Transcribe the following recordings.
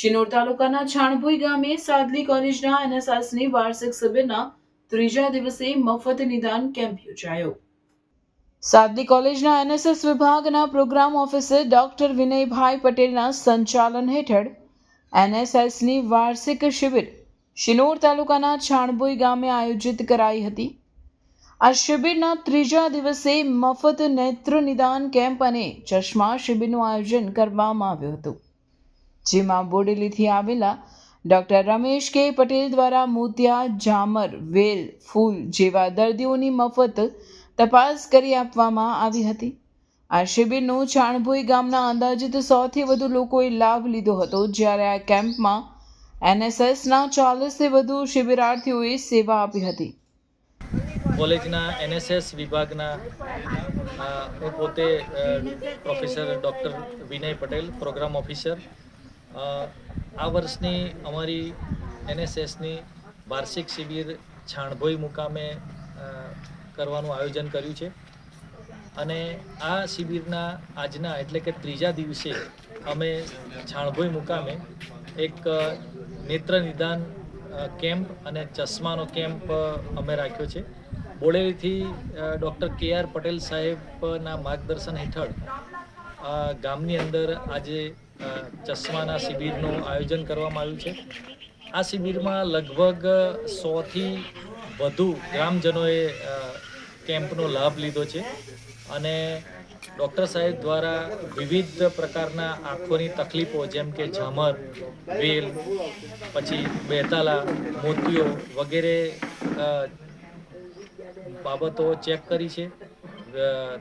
શિનોર તાલુકાના છાણભુઈ ગામે સાદલી કોલેજના એનએસએસની વાર્ષિક શિબિરના ત્રીજા દિવસે મફત નિદાન કેમ્પ યોજાયો. સાદલી કોલેજના એનએસએસ વિભાગના પ્રોગ્રામ ઓફિસર ડોક્ટર વિનયભાઈ પટેલના સંચાલન હેઠળ એનએસએસની વાર્ષિક શિબિર શિનોર તાલુકાના છાણભુઈ ગામે આયોજિત કરાઈ હતી. આ શિબિરના ત્રીજા દિવસે મફત નેત્ર નિદાન કેમ્પ અને ચશ્મા શિબિરનું આયોજન કરવામાં આવ્યું હતું. જેમાં બોડેલીથી આવેલા ડૉક્ટર રમેશ કે પટેલ દ્વારા મોતિયા, જામર, વેલ, ફૂલ જેવા દર્દીઓની મફત તપાસ કરી આપવામાં આવી હતી. આ શિબિરનો છાણભોઈ ગામના અંદાજિત સોથી વધુ લોકોએ લાભ લીધો હતો, જ્યારે આ કેમ્પમાં એનએસએસના ચાલીસથી વધુ શિબિરાર્થીઓએ સેવા આપી હતી. કોલેજના એનએસએસ વિભાગના હું પોતે professor doctor Vinay Patel, programme officer આ વર્ષની અમારી એનએસએસની વાર્ષિક શિબિર છાણભોઈ મુકામે કરવાનું આયોજન કર્યું છે. અને આ શિબિરના આજના એટલે કે ત્રીજા દિવસે અમે છાણભોઈ મુકામે એક નેત્ર નિદાન કેમ્પ અને ચશ્માનો કેમ્પ અમે રાખ્યો છે. બોડેલીથી ડૉક્ટર કે આર પટેલ સાહેબના માર્ગદર્શન હેઠળ ગામની અંદર આજે ચશ્માના શિબિરનું આયોજન કરવામાં આવ્યું છે. આ શિબિરમાં લગભગ સોથી વધુ ગ્રામજનોએ કેમ્પનો લાભ લીધો છે અને ડૉક્ટર સાહેબ દ્વારા વિવિધ પ્રકારના આંખોની તકલીફો જેમ કે ઝમર, વેલ, પછી બેતાલા મોતિયો વગેરે બાબતો ચેક કરી છે.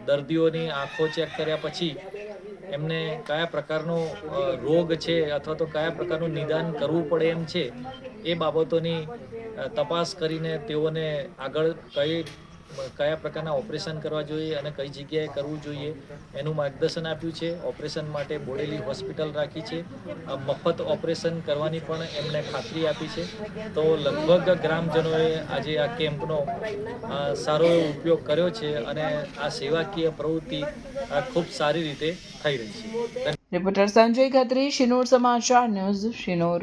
દર્દીઓની આંખો ચેક કર્યા પછી એમને કયા પ્રકારનો રોગ છે અથવા તો કયા પ્રકારનું નિદાન કરવું પડે એમ છે, એ બાબતોની તપાસ કરીને તેઓને આગળ કઈ કયા પ્રકારના ઓપરેશન કરવા જોઈએ અને કઈ જગ્યાએ કરવું જોઈએ એનું માર્ગદર્શન આપ્યું છે. ઓપરેશન માટે બોડેલી હોસ્પિટલ રાખી છે. મફત ઓપરેશન કરવાની પણ એમણે ખાતરી આપી છે. તો લગભગ ગ્રામજનોએ આજે આ કેમ્પનો સારો એવો ઉપયોગ કર્યો છે અને આ સેવાકીય પ્રવૃત્તિ ખૂબ સારી રીતે થઈ રહી છે. રિપોર્ટર સંજય ખત્રી, શિનોર સમાચાર ન્યૂઝ, શિનોર.